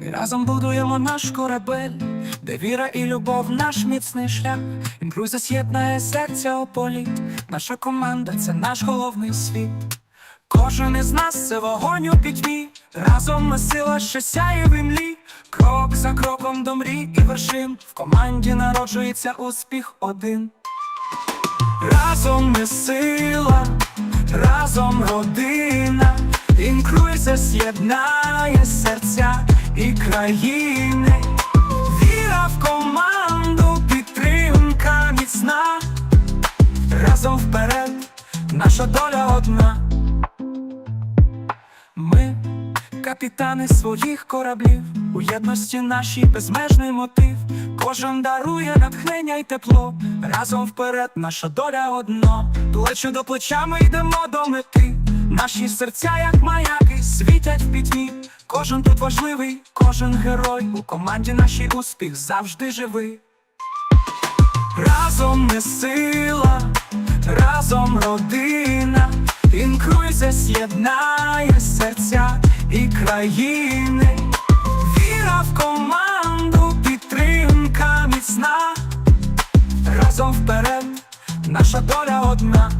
Ми разом будуємо наш корабель, де віра і любов наш міцний шлях. Інкруза з'єднає серця політ. Наша команда це наш головний світ. Кожен із нас це вогонь у пітьмі. Разом ми сила, що сяє в імлі. Крок за кроком до мрій і вершин. В команді народжується успіх один. Разом ми сила, разом родина, інкруйся з'єднає серця і країни. Віра в команду, підтримка міцна. Разом вперед, наша доля одна. Капітани своїх кораблів, у єдності нашій безмежний мотив. Кожен дарує натхнення й тепло. Разом вперед, наша доля одно. Плече до плеча ми йдемо до мети. Наші серця, як маяки, світять в пітьмі. Кожен тут важливий, кожен герой. У команді нашій успіх завжди живий. Разом ми сила, разом родина, інкруйся з'єднає серця і країни. Віра в команду, підтримка міцна. Разом вперед, наша доля одна.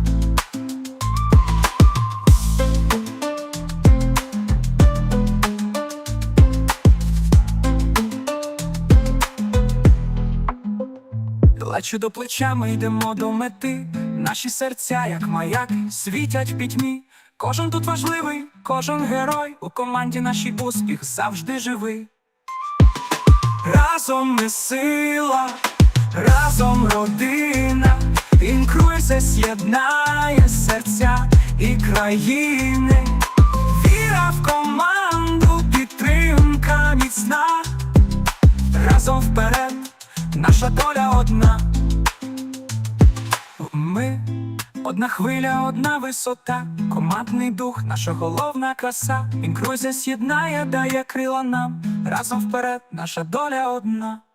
Плече до плеча ми йдемо до мети. Наші серця, як маяки, світять в пітьмі. Кожен тут важливий, кожен герой. У команді нашій успіх завжди живий. Разом ми сила, разом родина, інкруйся, з'єднає серця і країни. Віра в команду, підтримка міцна. Разом вперед, наша доля одна. Ми одна хвиля, одна висота, командний дух, наша головна краса. Інкрузія з'єднає, дає крила нам. Разом вперед, наша доля одна.